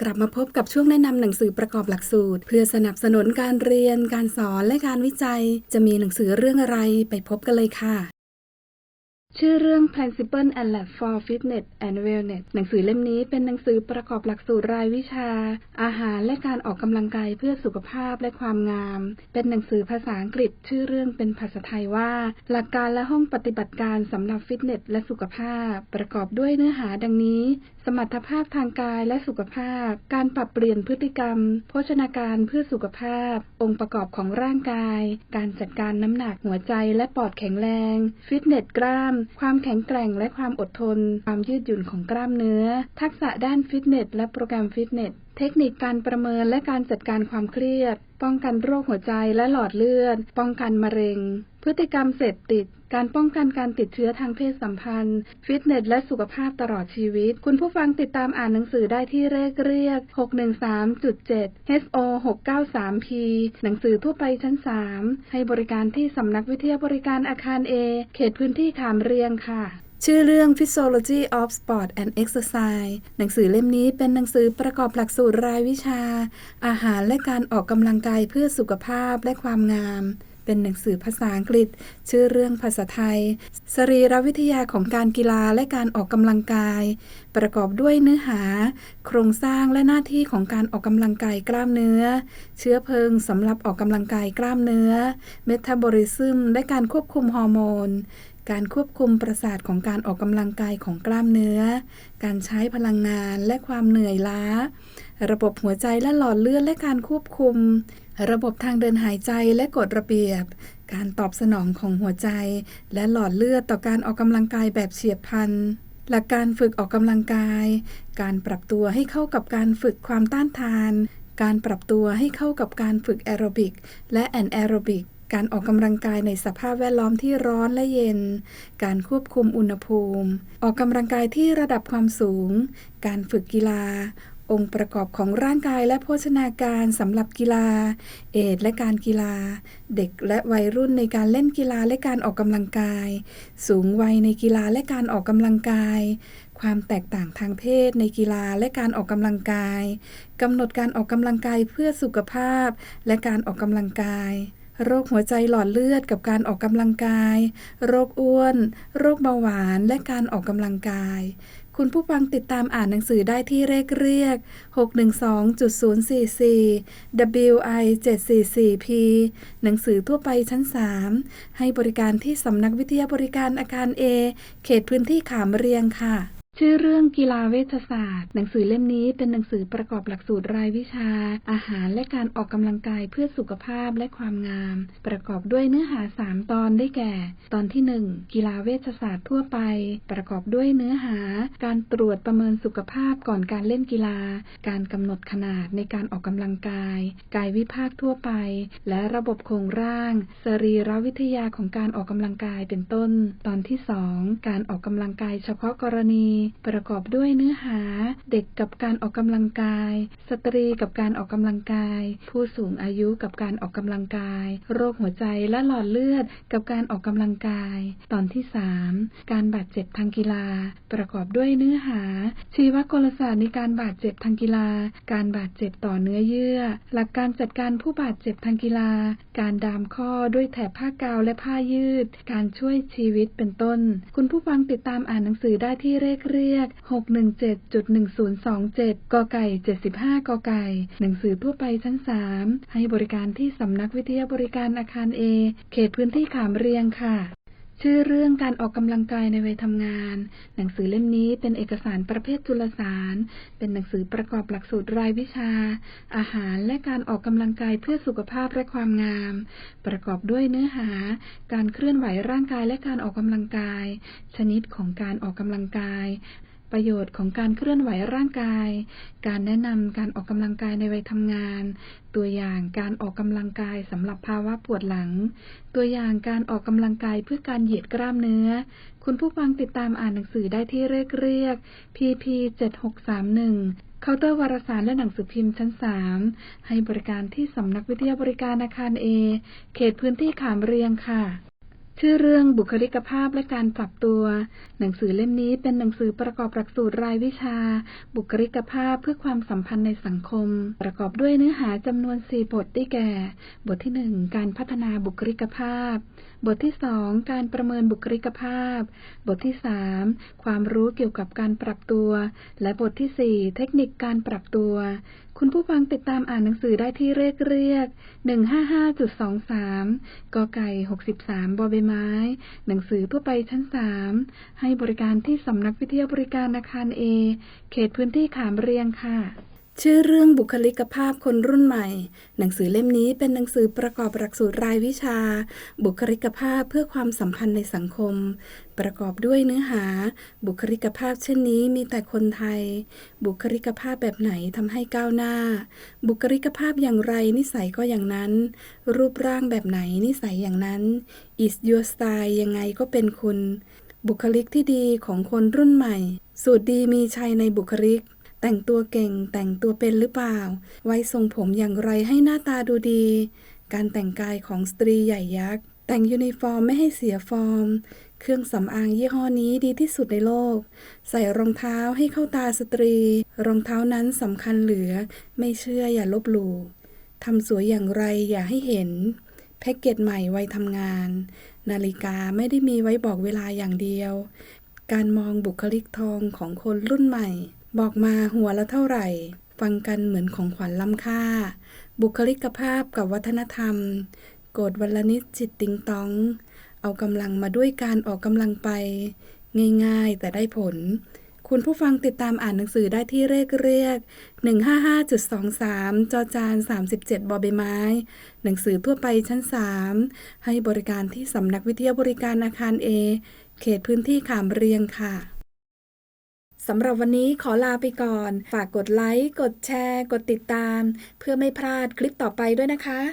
กลับมาพบกับช่วงแนะนำหนังสือประกอบหลักสูตร เพื่อสนับสนุนการเรียน การสอนและการวิจัย จะมีหนังสือเรื่องอะไรไปพบกันเลยค่ะ ชื่อเรื่อง Principle and Lab for Fitness and Wellness หนังสือเล่มนี้เป็นหนังสือประกอบหลักสูตรรายวิชา อาหารและการออกกำลังกายเพื่อสุขภาพและความงาม เป็นหนังสือภาษาอังกฤษ ชื่อเรื่องเป็นภาษาไทยว่า หลักการและห้องปฏิบัติการสำหรับฟิตเนสและสุขภาพ ประกอบด้วยเนื้อหาดังนี้ สมรรถภาพทางกายและสุขภาพ การปรับเปลี่ยนพฤติกรรม โภชนาการเพื่อสุขภาพ องค์ประกอบของร่างกาย การจัดการน้ำหนักหัวใจและปอดแข็งแรง ฟิตเนสกล้ามความแข็งแกร่งและความอดทน ความยืดหยุ่นของกล้ามเนื้อ ทักษะด้านฟิตเนสและโปรแกรมฟิตเนส เทคนิคการประเมินและการจัดการความเครียด ป้องกันโรคหัวใจและหลอดเลือด ป้องกันมะเร็ง พฤติกรรมเสพติด การป้องกันการติดเชื้อทางเพศสัมพันธ์ ฟิตเนสและสุขภาพตลอดชีวิต คุณผู้ฟังติดตามอ่านหนังสือได้ที่เลขเรียก 613.7 HO 693P หนังสือทั่วไปชั้น 3 ให้บริการที่สำนักวิทยาบริการอาคาร A เขตพื้นที่ขามเรียงค่ะ ชื่อเรื่อง Physiology of Sport and Exercise หนังสือเล่มนี้เป็นหนังสือประกอบหลักสูตรรายวิชา อาหารและการออกกำลังกายเพื่อสุขภาพและความงาม เป็นหนังสือภาษาอังกฤษ ชื่อเรื่องภาษาไทย สรีรวิทยาของการกีฬาและการออกกำลังกาย ประกอบด้วยเนื้อหา โครงสร้างและหน้าที่ของการออกกำลังกายกล้ามเนื้อ เชื้อเพลิงสำหรับออกกำลังกายกล้ามเนื้อ เมตาบอลิซึมและการควบคุมฮอร์โมน การควบคุมประสาทของการออกกำลังกายของกล้ามเนื้อ การใช้พลังงานและความเหนื่อยล้า ระบบหัวใจและหลอดเลือดและการควบคุม ระบบทางเดินหายใจและกฎระเบียบ การตอบสนองของหัวใจ และหลอดเลือดต่อการออกกำลังกายแบบเฉียบพลันหลักการฝึกออกกำลังกาย การปรับตัวให้เข้ากับการฝึกความต้านทาน การปรับตัวให้เข้ากับการฝึกแอโรบิกและแอนแอโรบิก การออกกำลังกายในสภาพแวดล้อมที่ร้อนและเย็น การควบคุมอุณหภูมิ ออกกำลังกายที่ระดับความสูง การฝึกกีฬา องค์ประกอบของร่างกายและโภชนาการสำหรับกีฬา เอดและการกีฬา เด็กและวัยรุ่นในการเล่นกีฬาและการออกกำลังกาย สูงวัยในกีฬาและการออกกำลังกายความแตกต่างทางเพศในกีฬาและการออกกำลังกายกำหนดการออกกำลังกายเพื่อสุขภาพ และการออกกำลังกาย โรคหัวใจหลอดเลือดกับการออกกำลังกาย โรคอ้วน โรคเบาหวานและการออกกำลังกาย คุณผู้ฟังติดตามอ่านหนังสือได้ที่เลขเรียก 612.044 WI 744P หนังสือทั่วไปชั้น 3 ให้บริการที่สำนักวิทยาบริการอาคาร A เขตพื้นที่ขามเรียงค่ะ ชื่อเรื่องกีฬาเวชศาสตร์ หนังสือเล่มนี้เป็นหนังสือประกอบหลักสูตรรายวิชา อาหารและการออกกำลังกายเพื่อสุขภาพและความงาม ประกอบด้วยเนื้อหา 3 ตอนได้แก่ ตอนที่ 1 กีฬาเวชศาสตร์ทั่วไป ประกอบด้วยเนื้อหา การตรวจประเมินสุขภาพก่อนการเล่นกีฬา การกำหนดขนาดในการออกกำลังกาย กายวิภาคทั่วไป และระบบโครงร่าง สรีรวิทยาของการออกกำลังกายเป็นต้น ตอนที่ 2 การออกกำลังกายเฉพาะกรณีประกอบด้วยเนื้อหา เด็กกับการออกกำลังกาย สตรีกับการออกกำลังกาย ผู้สูงอายุกับการออกกำลังกาย โรคหัวใจและหลอดเลือดกับการออกกำลังกาย ตอนที่ 3 การบาดเจ็บทางกีฬา ประกอบด้วยเนื้อหา ชีวกลศาสตร์ในการบาดเจ็บทางกีฬา การบาดเจ็บต่อเนื้อเยื่อ หลักการจัดการผู้บาดเจ็บทางกีฬา การดามข้อด้วยแถบผ้ากาวและผ้ายืด การช่วยชีวิตเป็นต้น คุณผู้ฟังติดตามอ่านหนังสือได้ที่เลขเรียก 617.1027 กไก่ 75 กไก่ หนังสือทั่วไปชั้น 3 ให้บริการที่สำนักวิทยาบริการอาคารเอ เขตพื้นที่ขามเรียงค่ะ ชื่อเรื่องการออกกำลังกายในวัยทำงาน หนังสือเล่มนี้เป็นเอกสารประเภทจุลสาร เป็นหนังสือประกอบหลักสูตรรายวิชา อาหารและการออกกำลังกายเพื่อสุขภาพและความงาม ประกอบด้วยเนื้อหา การเคลื่อนไหวร่างกายและการออกกำลังกาย ชนิดของการออกกำลังกาย ประโยชน์ของการเคลื่อนไหวร่างกาย การแนะนำการออกกำลังกายในวัยทำงาน ตัวอย่างการออกกำลังกายสำหรับภาวะปวดหลัง ตัวอย่างการออกกำลังกายเพื่อการเหยียดกล้ามเนื้อ คุณผู้ฟังติดตามอ่านหนังสือได้ที่เรียกเรียก PP 7631เคาน์เตอร์วารสารและหนังสือพิมพ์ชั้น3ให้บริการที่สำนักวิทยาบริการอาคาร A เขตพื้นที่ขามเรียงค่ะ ชื่อเรื่องบุคลิกภาพและการปรับตัว หนังสือเล่มนี้เป็นหนังสือประกอบหลักสูตรรายวิชา บุคลิกภาพเพื่อความสัมพันธ์ในสังคม ประกอบด้วยเนื้อหาจำนวน4บทได้แก่ บทที่1การพัฒนาบุคลิกภาพ บทที่2การประเมินบุคลิกภาพ บทที่3ความรู้เกี่ยวกับการปรับตัว และบทที่4เทคนิคการปรับตัว คุณผู้ฟังติดตามอ่านหนังสือได้ที่เลขเรียก 155.23 กไก่ 63 บอใบไม้ หนังสือทั่วไปชั้น 3 ให้บริการที่สำนักวิทยาบริการอาคารเอ เขตพื้นที่ขามเรียงค่ะ ชื่อเรื่องบุคลิกภาพคนรุ่นใหม่ หนังสือเล่มนี้เป็นหนังสือประกอบหลักสูตรรายวิชา บุคลิกภาพเพื่อความสัมพันธ์ในสังคม ประกอบด้วยเนื้อหา บุคลิกภาพเช่นนี้มีแต่คนไทย บุคลิกภาพแบบไหนทำให้ก้าวหน้า บุคลิกภาพอย่างไรนิสัยก็อย่างนั้น รูปร่างแบบไหนนิสัยอย่างนั้น is your style ยังไงก็เป็นคุณ บุคลิกที่ดีของคนรุ่นใหม่ สูตรดีมีชัยในบุคลิก แต่งตัวเก่งแต่งตัวเป็นหรือเปล่า ไว้ทรงผมอย่างไรให้หน้าตาดูดี การแต่งกายของสตรีใหญ่ยักษ์ แต่งยูนิฟอร์มไม่ให้เสียฟอร์ม เครื่องสำอางยี่ห้อนี้ดีที่สุดในโลก ใส่รองเท้าให้เข้าตาสตรี รองเท้านั้นสำคัญเหลือ ไม่เชื่ออย่าลบหลู่ทำสวยอย่างไรอย่าให้เห็นแพ็กเกจใหม่ไว้ทำงาน นาฬิกาไม่ได้มีไว้บอกเวลาอย่างเดียว การมองบุคลิกทองของคนรุ่นใหม่ บอกมาหัวละเท่าไหร่ ฟังกันเหมือนของขวัญล้ำค่า บุคลิกภาพกับวัฒนธรรม โกดวันละนิดจิตติงตอง เอากำลังมาด้วยการออกกำลังไป ง่ายๆ แต่ได้ผล คุณผู้ฟังติดตามอ่านหนังสือได้ที่เลขเรียก 155.23 จอจาน 37 บอใบไม้ หนังสือทั่วไปชั้น 3 ให้บริการที่สำนักวิทยาบริการอาคารเอเขตพื้นที่ขามเรียงค่ะ สำหรับวันนี้ขอลาไปก่อน ฝากกดไลค์ กดแชร์ กดติดตาม เพื่อไม่พลาดคลิปต่อไปด้วยนะคะ